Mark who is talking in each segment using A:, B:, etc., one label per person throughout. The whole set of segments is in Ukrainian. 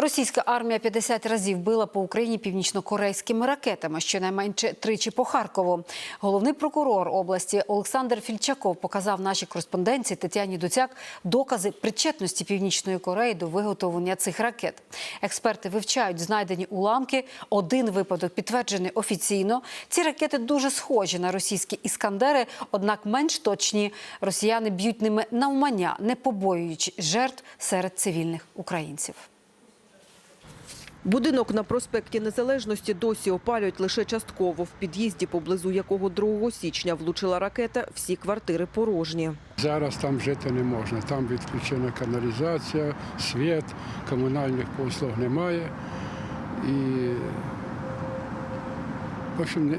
A: Російська армія 50 разів била по Україні північно-корейськими ракетами, щонайменше тричі по Харкову. Головний прокурор області Олександр Фільчаков показав нашій кореспонденції Тетяні Дуцяк докази причетності Північної Кореї до виготовлення цих ракет. Експерти вивчають знайдені уламки. Один випадок підтверджений офіційно. Ці ракети дуже схожі на російські іскандери, однак менш точні. Росіяни б'ють ними навмання, не побоюючи жертв серед цивільних українців.
B: Будинок на проспекті Незалежності досі опалюють лише частково. В під'їзді, поблизу якого 2 січня влучила ракета, всі квартири порожні.
C: Зараз там жити не можна. Там відключена каналізація, світ, комунальних послуг немає. І, в общем,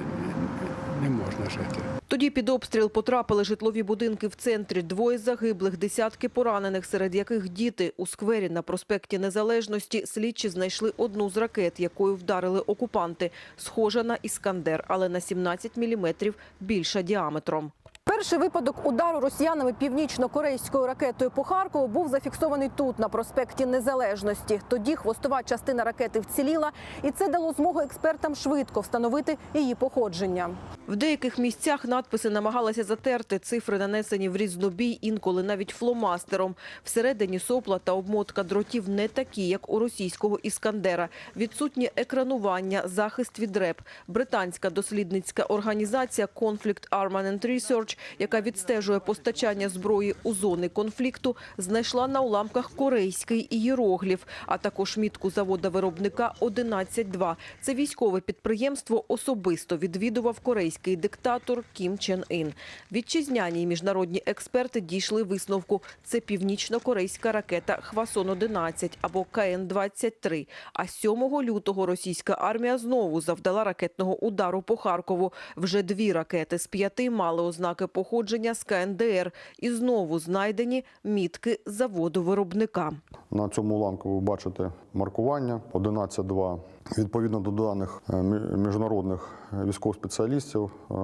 C: не, можна жити.
B: Тоді під обстріл потрапили житлові будинки в центрі. Двоє загиблих, десятки поранених, серед яких діти. У сквері на проспекті Незалежності слідчі знайшли одну з ракет, якою вдарили окупанти. Схожа на «Іскандер», але на 17 міліметрів більша діаметром.
D: Перший випадок удару росіянами північно-корейською ракетою по Харкову був зафіксований тут, на проспекті Незалежності. Тоді хвостова частина ракети вціліла, і це дало змогу експертам швидко встановити її походження.
B: В деяких місцях надписи намагалися затерти. Цифри нанесені в різнобій, інколи навіть фломастером. Всередині сопла та обмотка дротів не такі, як у російського «Іскандера». Відсутнє екранування, захист від реп. Британська дослідницька організація Conflict Armament Research, яка відстежує постачання зброї у зони конфлікту, знайшла на уламках корейський ієрогліф, а також мітку завода-виробника 11.2. Це військове підприємство особисто відвідував корейський диктатор Кім Чен Ін. Вітчизняні й міжнародні експерти дійшли висновку. Це північно-корейська ракета Хвасон-11 або КН-23. А 7 лютого російська армія знову завдала ракетного удару по Харкову. Вже дві ракети з п'яти мали ознаки походження з КНДР. І знову знайдені мітки заводу-виробника.
E: На цьому уламку ви бачите маркування 11.2. Відповідно до даних е, міжнародних е, військових спеціалістів, е,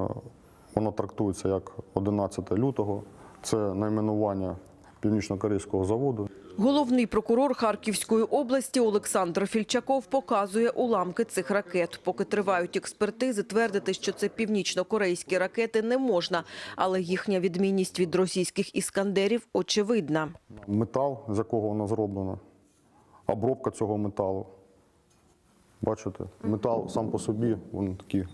E: воно трактується як 11 лютого. Це найменування північно-корейського заводу.
B: Головний прокурор Харківської області Олександр Фільчаков показує уламки цих ракет. Поки тривають експертизи, твердити, що це північно-корейські ракети не можна, але їхня відмінність від російських іскандерів очевидна.
E: Метал, з якого воно зроблено, обробка цього металу. Бачите, метал сам по собі, він такий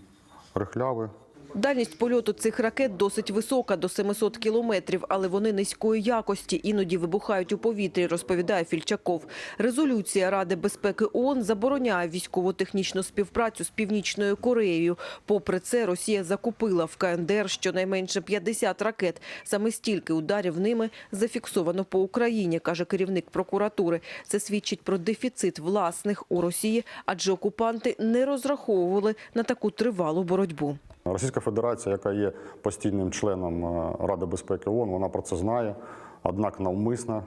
E: рихлявий.
B: Дальність польоту цих ракет досить висока, до 700 кілометрів, але вони низької якості, іноді вибухають у повітрі, розповідає Фільчаков. Резолюція Ради безпеки ООН забороняє військово-технічну співпрацю з Північною Кореєю. Попри це, Росія закупила в КНДР щонайменше 50 ракет. Саме стільки ударів ними зафіксовано по Україні, каже керівник прокуратури. Це свідчить про дефіцит власних у Росії, адже окупанти не розраховували на таку тривалу боротьбу.
E: Російська Федерація, яка є постійним членом е, Ради безпеки ООН, вона про це знає, однак навмисно,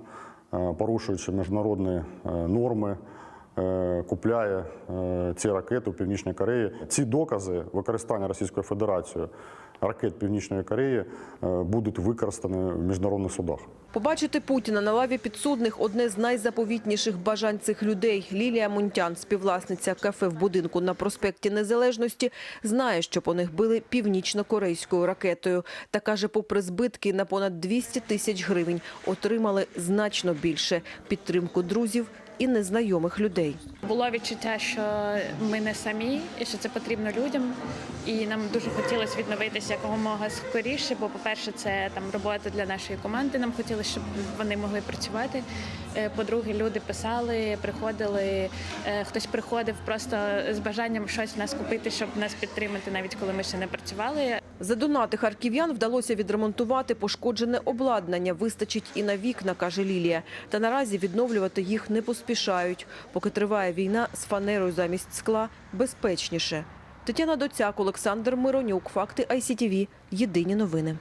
E: е, порушуючи міжнародні е, норми, купляє ці ракети у Північній Кореї. Ці докази використання Російською Федерацією ракет Північної Кореї е, будуть використані в міжнародних судах.
B: Побачити Путіна на лаві підсудних – одне з найзаповітніших бажань цих людей. Лілія Мунтян, співвласниця кафе в будинку на проспекті Незалежності, знає, що по них били північно-корейською ракетою. Та каже, попри збитки на понад 200 тисяч гривень, отримали значно більше – підтримку друзів і незнайомих людей.
F: Було відчуття, що ми не самі, і що це потрібно людям. І нам дуже хотілося відновитися якомога скоріше. Бо, по-перше, це там робота для нашої команди. Нам хотілося, щоб вони могли працювати. Е, По-друге, люди писали, приходили. е, Хтось приходив просто з бажанням щось в нас купити, щоб нас підтримати, навіть коли ми ще не працювали.
B: За донати харків'ян вдалося відремонтувати пошкоджене обладнання. Вистачить і на вікна, каже Лілія. Та наразі відновлювати їх не поспішають. Поки триває війна з фанерою замість скла безпечніше. Тетяна Доцяк, Олександр Миронюк. Факти ICTV. Єдині новини.